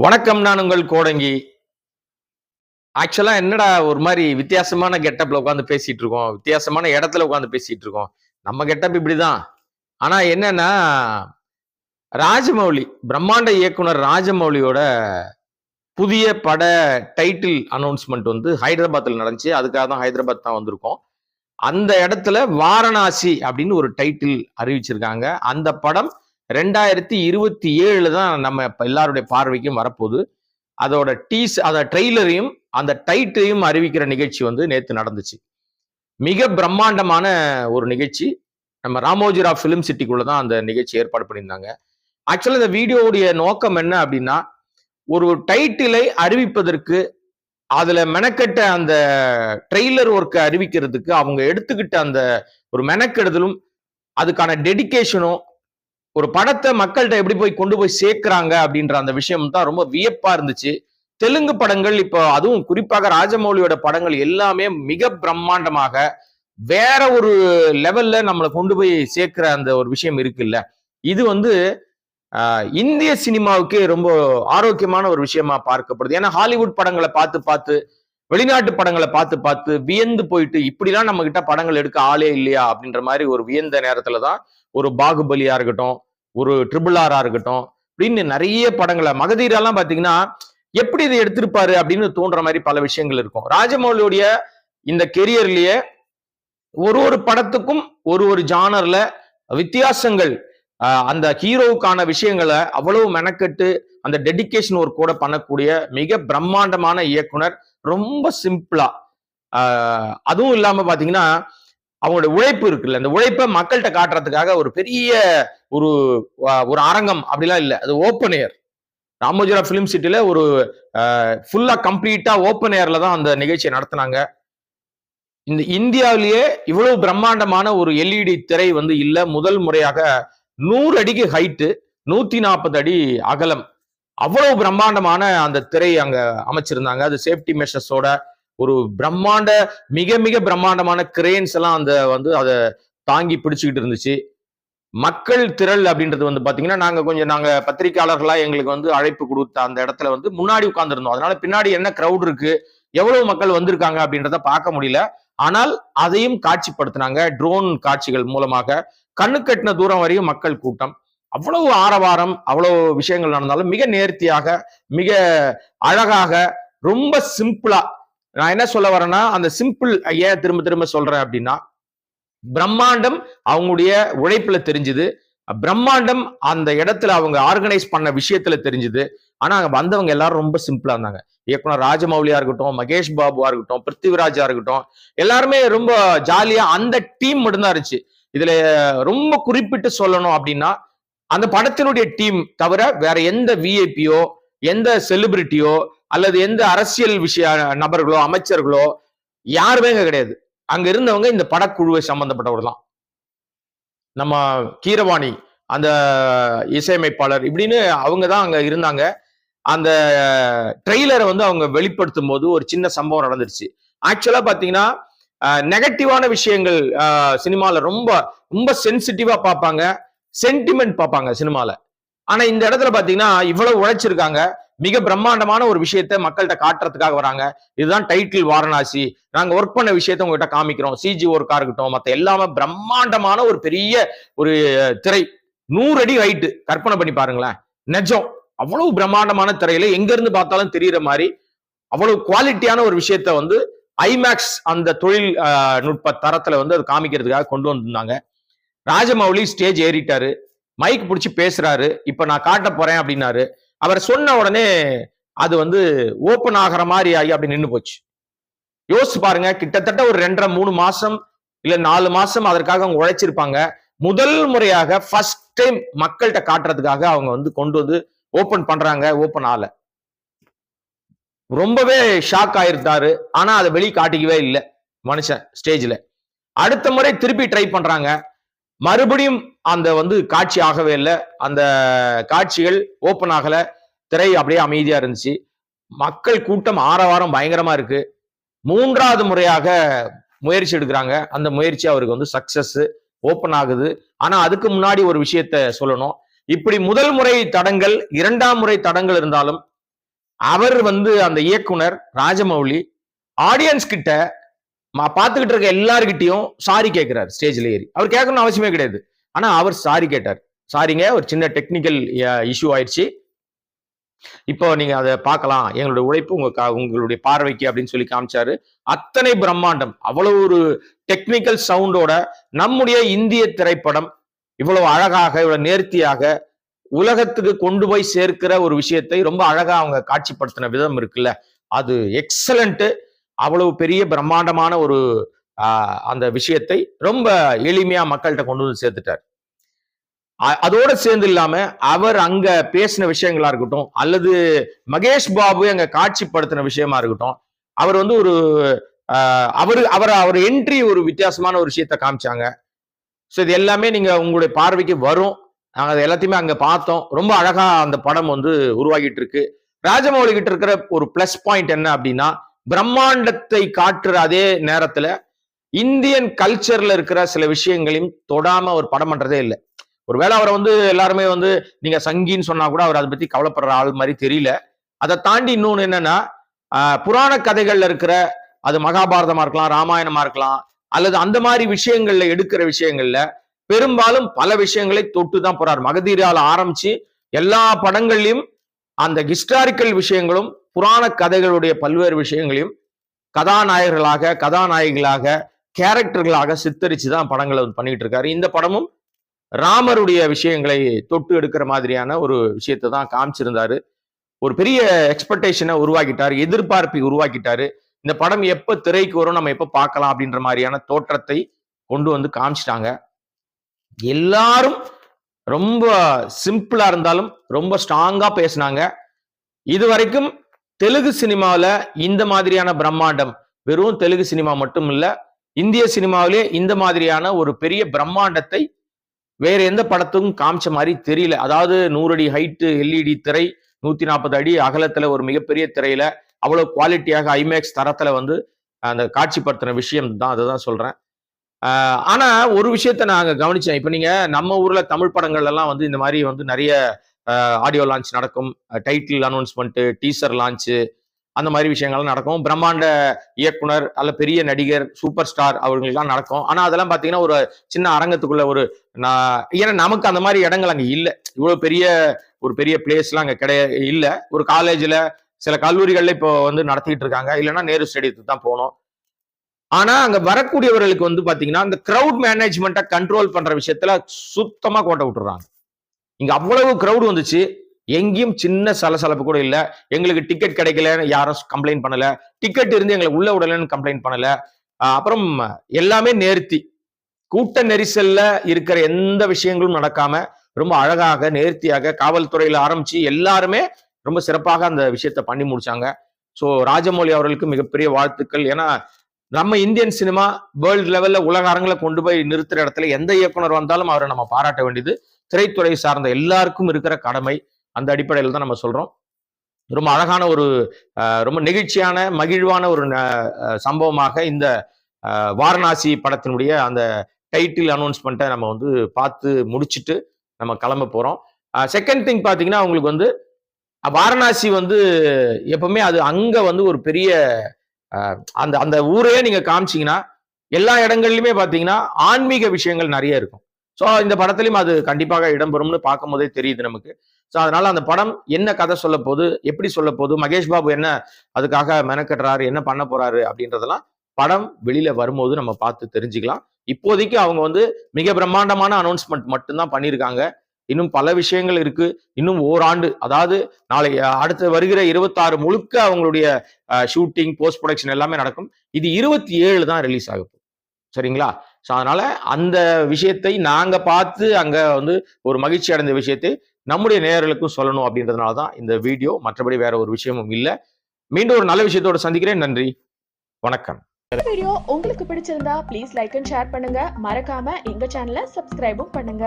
வணக்கம் நான் உங்கள் கோடங்கி. ஆக்சுவலா என்னடா ஒரு மாதிரி வித்தியாசமான கெட்டப்ல உட்காந்து பேசிட்டு இருக்கோம். வித்தியாசமான இடத்துல உட்காந்து பேசிட்டு இருக்கோம். நம்ம கெட்டப் இப்படிதான். ஆனா என்னன்னா ராஜமௌலி பிரம்மாண்ட இயக்குனர் ராஜமௌலியோட புதிய பட டைட்டில் அனௌன்ஸ்மெண்ட் வந்து ஹைதராபாத்தில் நடந்துச்சு. அதுக்காக தான் ஹைதராபாத் தான் வந்திருக்கோம். அந்த இடத்துல வாரணாசி அப்படின்னு ஒரு டைட்டில் அறிவிச்சிருக்காங்க. அந்த படம் ரெண்டாயிரத்தி இருபத்தி ஏழுல தான் நம்ம எல்லாருடைய பார்வைக்கும் வரப்போகுது. அதோட டீஸ் அத ட்ரெய்லரையும் அந்த டைட்டையும் அறிவிக்கிற நிகழ்ச்சி வந்து நேற்று நடந்துச்சு. மிக பிரம்மாண்டமான ஒரு நிகழ்ச்சி. நம்ம ராமோஜிராவ் ஃபிலிம் சிட்டிக்குள்ள தான் அந்த நிகழ்ச்சி ஏற்பாடு பண்ணியிருந்தாங்க. ஆக்சுவலாக இந்த வீடியோவுடைய நோக்கம் என்ன அப்படின்னா ஒரு டைட்டிலை அறிவிப்பதற்கு அதுல மெனக்கெட்ட அந்த ட்ரெய்லர் ஒர்க்கை அறிவிக்கிறதுக்கு அவங்க எடுத்துக்கிட்ட அந்த ஒரு மெனக்கெடுதலும் அதுக்கான டெடிகேஷனும் ஒரு படத்தை மக்கள்கிட்ட எப்படி போய் கொண்டு போய் சேர்க்கிறாங்க அப்படின்ற அந்த விஷயம் தான் ரொம்ப வியப்பா இருந்துச்சு. தெலுங்கு படங்கள் இப்போ அதுவும் குறிப்பாக ராஜமௌலியோட படங்கள் எல்லாமே மிக பிரம்மாண்டமாக வேற ஒரு லெவல்ல நம்மளை கொண்டு போய் சேர்க்கிற அந்த ஒரு விஷயம் இருக்குல்ல. இது வந்து இந்திய சினிமாவுக்கே ரொம்ப ஆரோக்கியமான ஒரு விஷயமா பார்க்கப்படுது. ஏன்னா ஹாலிவுட் படங்களை பார்த்து பார்த்து வெளிநாட்டு படங்களை பார்த்து பார்த்து வியந்து போயிட்டு இப்படிலாம் நம்ம கிட்ட படங்கள் எடுக்க ஆளே இல்லையா அப்படின்ற மாதிரி ஒரு வியந்த நேரத்துல தான் ஒரு பாகுபலியா இருக்கட்டும் ஒரு ட்ரிபிள் ஆரா இருக்கட்டும் அப்படின்னு நிறைய படங்களை மகதீரெல்லாம் பாத்தீங்கன்னா எப்படி இதை எடுத்திருப்பாரு அப்படின்னு தோன்ற மாதிரி பல விஷயங்கள் இருக்கும். ராஜமௌலியுடைய இந்த கெரியர்லயே ஒரு ஒரு படத்துக்கும் ஒரு ஒரு ஜானர்ல வித்தியாசங்கள் அந்த ஹீரோவுக்கான விஷயங்களை அவ்வளவு மெனக்கெட்டு அந்த டெடிகேஷன் ஒர்க் கூட பண்ணக்கூடிய மிக பிரம்மாண்டமான இயக்குனர் ரொம்ப சிம்பிளா அதுவும் இல்லாம பாத்தீங்கன்னா அவங்களோட உழைப்பு இருக்குல்ல அந்த உழைப்பை மக்கள்கிட்ட காட்டுறதுக்காக ஒரு பெரிய ஒரு ஒரு அரங்கம் அப்படிலாம் இல்லை. அது ஓப்பன் ஏர் ராமோஜிரா பிலிம் சிட்டில ஒரு ஃபுல்லா கம்ப்ளீட்டா ஓப்பன் ஏர்ல தான் அந்த நிகழ்ச்சியை நடத்தினாங்க. இந்த இந்தியாவிலேயே இவ்வளவு பிரம்மாண்டமான ஒரு எல்இடி திரை வந்து இல்ல. முதல் முறையாக நூறு அடிக்கு ஹைட்டு நூத்தி நாற்பது அடி அகலம். அவ்வளவு பிரம்மாண்டமான அந்த திரை அங்க அமைச்சிருந்தாங்க. அது சேஃப்டி மெஷர்ஸோட ஒரு பிரம்மாண்ட மிக மிக பிரம்மாண்டமான கிரேன்ஸ் எல்லாம் அந்த வந்து அதை தாங்கி பிடிச்சுக்கிட்டு இருந்துச்சு. மக்கள் திரள் அப்படின்றது வந்து பாத்தீங்கன்னா நாங்க கொஞ்சம் நாங்க பத்திரிகையாளர்களா எங்களுக்கு வந்து அழைப்பு கொடுத்த அந்த இடத்துல வந்து முன்னாடி உட்கார்ந்துருந்தோம். அதனால பின்னாடி என்ன க்ரௌட் இருக்கு எவ்வளவு மக்கள் வந்திருக்காங்க அப்படின்றத பார்க்க முடியல. ஆனால் அதையும் காட்சிப்படுத்தினாங்க. ட்ரோன் காட்சிகள் மூலமாக கண்ணு கட்டின தூரம் வரையும் மக்கள் கூட்டம். அவ்வளவு ஆரவாரம் அவ்வளவு விஷயங்கள் நடந்தாலும் மிக நேர்த்தியாக மிக அழகாக ரொம்ப சிம்பிளா நான் என்ன சொல்ல வரேன்னா அந்த சிம்பிள் ஏன் திரும்ப திரும்ப சொல்றேன் அப்படின்னா பிரம்மாண்டம் அவங்களுடைய உழைப்புல தெரிஞ்சுது. பிரம்மாண்டம் அந்த இடத்துல அவங்க ஆர்கனைஸ் பண்ண விஷயத்துல தெரிஞ்சுது. ஆனா அங்க வந்தவங்க எல்லாரும் ரொம்ப சிம்பிளா இருந்தாங்க. இயக்குனர் ராஜமௌலியா இருக்கட்டும் மகேஷ் பாபுவா இருக்கட்டும் பிருத்திவிராஜா இருக்கட்டும் எல்லாருமே ரொம்ப ஜாலியா அந்த டீம் மட்டும்தான் இருந்துச்சு. இதுல ரொம்ப குறிப்பிட்டு சொல்லணும் அப்படின்னா அந்த படத்தினுடைய டீம் தவிர வேற எந்த விஐபியோ எந்த செலிபிரிட்டியோ அல்லது எந்த அரசியல் விஷய நபர்களோ அமைச்சர்களோ யாருமே அங்க கிடையாது. அங்க இருந்தவங்க இந்த படக்குழுவை சம்பந்தப்பட்டவர் தான் நம்ம கீரவாணி அந்த இசையமைப்பாளர் இப்படின்னு அவங்க தான் அங்க இருந்தாங்க. அந்த ட்ரெய்லரை வந்து அவங்க வெளிப்படுத்தும் போது ஒரு சின்ன சம்பவம் நடந்துருச்சு. ஆக்சுவலா பாத்தீங்கன்னா நெகட்டிவான விஷயங்கள் சினிமால ரொம்ப ரொம்ப சென்சிட்டிவா பார்ப்பாங்க சென்டிமெண்ட் பார்ப்பாங்க சினிமால. ஆனா இந்த இடத்துல பாத்தீங்கன்னா இவ்வளவு உழைச்சிருக்காங்க. மிக பிரம்மாண்டமான ஒரு விஷயத்த மக்கள்கிட்ட காட்டுறதுக்காக வராங்க. இதுதான் டைட்டில் வாரணாசி. நாங்க ஒர்க் பண்ண விஷயத்த உங்ககிட்ட காமிக்கிறோம். சிஜி ஒர்க்கா இருக்கட்டும் மத்த எல்லாமே பிரம்மாண்டமான ஒரு பெரிய ஒரு திரை. நூறு அடி ஹைட்டு கற்பனை பண்ணி பாருங்களேன். நிஜம். அவ்வளவு பிரம்மாண்டமான திரையில எங்க இருந்து பார்த்தாலும் தெரியுற மாதிரி அவ்வளவு குவாலிட்டியான ஒரு விஷயத்த வந்து ஐமேக்ஸ் அந்த தொழில் நுட்ப தரத்துல வந்து அது காமிக்கிறதுக்காக கொண்டு வந்திருந்தாங்க. ராஜமௌலி ஸ்டேஜ் ஏறிட்டாரு. மைக் பிடிச்சி பேசுறாரு. இப்ப நான் காட்ட போறேன் அப்படின்னாரு. அவர் சொன்ன உடனே அது வந்து ஓப்பன் ஆகிற மாதிரி ஆகி அப்படி நின்று போச்சு. யோசிச்சு பாருங்க கிட்டத்தட்ட ஒரு ரெண்டரை மூணு மாசம் இல்ல நாலு மாசம் அதற்காக அவங்க உழைச்சிருப்பாங்க. முதல் முறையாக ஃபர்ஸ்ட் டைம் மக்கள்கிட்ட காட்டுறதுக்காக அவங்க வந்து கொண்டு வந்து ஓபன் பண்றாங்க ஓபன் ஆல ரொம்பவே ஷாக் ஆயிருந்தாரு. ஆனா அதை வெளியே காட்டிக்கவே இல்லை மனுஷன் ஸ்டேஜ்ல அடுத்த முறை திருப்பி ட்ரை பண்றாங்க. மறுபடியும் அந்த வந்து காட்சி ஆகவே இல்லை. அந்த காட்சிகள் ஓப்பன் ஆகல. திரை அப்படியே அமைதியா இருந்துச்சு. மக்கள் கூட்டம் ஆரவாரம் பயங்கரமா இருக்கு. மூன்றாவது முறையாக முயற்சி எடுக்கிறாங்க. அந்த முயற்சி அவருக்கு வந்து சக்சஸ் ஓப்பன் ஆகுது. ஆனா அதுக்கு முன்னாடி ஒரு விஷயத்த சொல்லணும். இப்படி முதல் முறை தடங்கள் இரண்டாம் முறை தடங்கள் இருந்தாலும் அவர் வந்து அந்த இயக்குனர் ராஜமௌலி ஆடியன்ஸ் கிட்ட பார்த்துக்கிட்டு இருக்க எல்லாருக்கிட்டையும் சாரி கேட்கிறார் ஸ்டேஜ்ல ஏறி. அவர் கேட்கணும்னு அவசியமே கிடையாது. ஆனா அவர் சாரி கேட்டார். சாரிங்க ஒரு சின்ன டெக்னிக்கல் இஷ்யூ ஆயிடுச்சு. இப்போ நீங்க அதை பார்க்கலாம். எங்களுடைய உழைப்பு உங்க உங்களுடைய பார்வைக்கு அப்படின்னு சொல்லி காமிச்சாரு. அத்தனை பிரம்மாண்டம் அவ்வளவு ஒரு டெக்னிக்கல் சவுண்டோட நம்முடைய இந்திய திரைப்படம் இவ்வளவு அழகாக இவ்வளவு நேர்த்தியாக உலகத்துக்கு கொண்டு போய் சேர்க்கிற ஒரு விஷயத்தை ரொம்ப அழகா அவங்க காட்சிப்படுத்தின விதம் இருக்குல்ல. அது எக்ஸலண்ட்டு அவ்வளவு பெரிய பிரம்மாண்டமான ஒரு அந்த விஷயத்தை ரொம்ப எளிமையா மக்கள்கிட்ட கொண்டு வந்து சேர்த்துட்டார். அதோட சேர்ந்து இல்லாம அவர் அங்க பேசின விஷயங்களா இருக்கட்டும் அல்லது மகேஷ் பாபு அங்க காட்சிப்படுத்தின விஷயமா இருக்கட்டும் அவர் வந்து ஒரு அவர் அவரு அவர் அவர் என்ட்ரி ஒரு வித்தியாசமான ஒரு விஷயத்த காமிச்சாங்க. ஸோ இது எல்லாமே நீங்க உங்களுடைய பார்வைக்கு வரும். நாங்கள் அதை எல்லாத்தையுமே அங்க பார்த்தோம். ரொம்ப அழகா அந்த படம் வந்து உருவாகிட்டு இருக்கு. ராஜமௌலி கிட்ட இருக்கிற ஒரு பிளஸ் பாயிண்ட் என்ன அப்படின்னா பிரம்மாண்டத்தை காட்டுற அதே நேரத்துல இந்தியன் கல்ச்சர்ல இருக்கிற சில விஷயங்களையும் தொடாம அவர் படம் பண்றதே இல்லை. ஒருவேளை அவரை வந்து எல்லாருமே வந்து நீங்க சங்கின்னு சொன்னா கூட அவர் அதை பத்தி கவலைப்படுற ஆள் மாதிரி தெரியல. அதை தாண்டி இன்னொன்னு என்னன்னா ஆஹ், புராண கதைகள்ல இருக்கிற அது மகாபாரதமா இருக்கலாம் ராமாயணமா இருக்கலாம் அல்லது அந்த மாதிரி விஷயங்கள்ல எடுக்கிற விஷயங்கள்ல பெரும்பாலும் பல விஷயங்களை தொட்டு தான் போறார். மகதீரால ஆரம்பிச்சு எல்லா படங்கள்லையும் அந்த ஹிஸ்டாரிக்கல் விஷயங்களும் புராண கதைகளுடைய பல்வேறு விஷயங்களையும் கதாநாயகர்களாக கதாநாயகிகளாக கேரக்டர்களாக சித்தரிச்சு தான் படங்களை பண்ணிக்கிட்டு இருக்காரு. இந்த படமும் ராமருடைய விஷயங்களை தொட்டு எடுக்கிற மாதிரியான ஒரு விஷயத்தை தான் காமிச்சிருந்தாரு. ஒரு பெரிய எக்ஸ்பெக்டேஷனை உருவாக்கிட்டாரு எதிர்பார்ப்பை உருவாக்கிட்டாரு. இந்த படம் எப்போ திரைக்கு வரும் நம்ம எப்போ பார்க்கலாம் அப்படின்ற மாதிரியான தோற்றத்தை கொண்டு வந்து காமிச்சிட்டாங்க. எல்லாரும் ரொம்ப சிம்பிளா இருந்தாலும் ரொம்ப ஸ்ட்ராங்கா பேசினாங்க. இது வரைக்கும் தெலுங்கு சினிமாவில் இந்த மாதிரியான பிரம்மாண்டம் வெறும் தெலுங்கு சினிமா மட்டும் இல்ல இந்திய சினிமாவிலே இந்த மாதிரியான ஒரு பெரிய பிரம்மாண்டத்தை வேற எந்த படத்துக்கும் காமிச்ச மாதிரி தெரியல. அதாவது நூறு அடி ஹைட்டு எல்இடி திரை நூத்தி நாற்பது அடி அகலத்துல ஒரு மிகப்பெரிய திரையில அவ்வளவு குவாலிட்டியாக ஐமேக்ஸ் தரத்துல வந்து அந்த காட்சிப்படுத்தின விஷயம் தான் அதுதான் சொல்றேன். ஆஹ் ஆனா ஒரு விஷயத்த நாங்க கவனிச்சேன். இப்ப நீங்க நம்ம ஊர்ல தமிழ் படங்கள் எல்லாம் வந்து இந்த மாதிரி வந்து நிறைய ஆடியோ லான்ச் நடக்கும். டைட்டில் அனௌன்ஸ்மெண்ட்டு டீசர் லான்ச்சு அந்த மாதிரி விஷயங்கள்லாம் நடக்கும். பிரம்மாண்ட இயக்குனர் அல்ல பெரிய நடிகர் சூப்பர் ஸ்டார் அவங்களுக்குலாம் நடக்கும். ஆனால் அதெல்லாம் பார்த்தீங்கன்னா ஒரு சின்ன அரங்கத்துக்குள்ள ஒரு நான் ஏன்னா நமக்கு அந்த மாதிரி இடங்கள் அங்கே இல்லை. இவ்வளோ பெரிய ஒரு பெரிய பிளேஸ்லாம் அங்கே கிடையாது இல்லை. ஒரு காலேஜில் சில கல்லூரிகள்ல இப்போ வந்து நடத்திக்கிட்டு இருக்காங்க. இல்லைன்னா நேரு ஸ்டேடியத்துக்கு தான் போகணும். ஆனா அங்க வரக்கூடியவர்களுக்கு வந்து பாத்தீங்கன்னா இந்த கிரவுட் மேனேஜ்மெண்ட்டை கண்ட்ரோல் பண்ற விஷயத்துல சுத்தமா கோட்டை விட்டுறாங்க. இங்க அவ்வளவு கிரௌடு வந்துச்சு. எங்கேயும் சின்ன சலசலப்பு கூட இல்லை. எங்களுக்கு டிக்கெட் கிடைக்கலன்னு யாரும் கம்ப்ளைண்ட் பண்ணல. டிக்கெட் இருந்து எங்களை உள்ள விடலன்னு கம்ப்ளைண்ட் பண்ணல. அப்புறம் எல்லாமே நேர்த்தி. கூட்ட நெரிசல்ல இருக்கிற எந்த விஷயங்களும் நடக்காம ரொம்ப அழகாக நேர்த்தியாக காவல்துறையில ஆரம்பிச்சு எல்லாருமே ரொம்ப சிறப்பாக அந்த விஷயத்த பண்ணி முடிச்சாங்க. ஸோ ராஜமௌலி அவர்களுக்கு மிகப்பெரிய வாழ்த்துக்கள். ஏன்னா நம்ம இந்தியன் சினிமா வேர்ல்டு லெவல்ல உலக அரங்கில கொண்டு போய் நிறுத்துற இடத்துல எந்த இயக்குனர் வந்தாலும் அவரை நம்ம பாராட்ட வேண்டியது திரைத்துறை சார்ந்த எல்லாருக்கும் இருக்கிற கடமை. அந்த அடிப்படையில் தான் நம்ம சொல்றோம். ரொம்ப அழகான ஒரு ரொம்ப நெகிழ்ச்சியான மகிழ்வான ஒரு ந- சம்பவமாக இந்த வாரணாசி படத்தினுடைய அந்த டைட்டில் அனௌன்ஸ்மெண்ட்டை நம்ம வந்து பார்த்து முடிச்சுட்டு நம்ம கிளம்ப போகிறோம் செகண்ட் திங் பார்த்தீங்கன்னா உங்களுக்கு வந்து வாரணாசி வந்து எப்பவுமே அது அங்கே வந்து ஒரு பெரிய அந்த அந்த ஊரையே நீங்கள் காமிச்சீங்கன்னா எல்லா இடங்கள்லையுமே பார்த்தீங்கன்னா ஆன்மீக விஷயங்கள் நிறைய இருக்கும். ஸோ இந்த படத்துலையும் அது கண்டிப்பாக இடம்பெறும்னு பார்க்கும் போதே தெரியுது நமக்கு. ஸோ அதனால அந்த படம் என்ன கதை சொல்ல போது எப்படி சொல்ல போகுது மகேஷ் பாபு என்ன அதுக்காக மெனக்கட்டுறாரு என்ன பண்ண போறாரு அப்படின்றதெல்லாம் படம் வெளியில வரும்போது நம்ம பார்த்து தெரிஞ்சுக்கலாம். இப்போதைக்கு அவங்க வந்து மிக பிரம்மாண்டமான அனௌன்ஸ்மெண்ட் மட்டும்தான் பண்ணியிருக்காங்க. இன்னும் பல விஷயங்கள் இருக்கு. இன்னும் ஓராண்டு அதாவது நாளை அடுத்து வருகிற இருபத்தாறு முழுக்க அவங்களுடைய ஷூட்டிங் போஸ்ட் ப்ரொடக்ஷன் எல்லாமே நடக்கும். இது இருபத்தி ஏழு தான் ரிலீஸ் ஆகும் சரிங்களா? ஸோ அதனால அந்த விஷயத்தை நாங்கள் பார்த்து அங்கே வந்து ஒரு மகிழ்ச்சி அடைந்த விஷயத்தை நம்முடைய நேயர்களுக்கும் சொல்லணும் அப்படின்றதுனால தான் இந்த வீடியோ. மற்றபடி வேற ஒரு விஷயமும் இல்லை. மீண்டும் ஒரு நல்ல விஷயத்தோடு சந்திக்கிறேன். நன்றி. வணக்கம். வீடியோ உங்களுக்கு பிடிச்சிருந்தா ப்ளீஸ் லைக் அண்ட் ஷேர் பண்ணுங்க. மறக்காம எங்க சேனலை சப்ஸ்கிரைபும் பண்ணுங்க.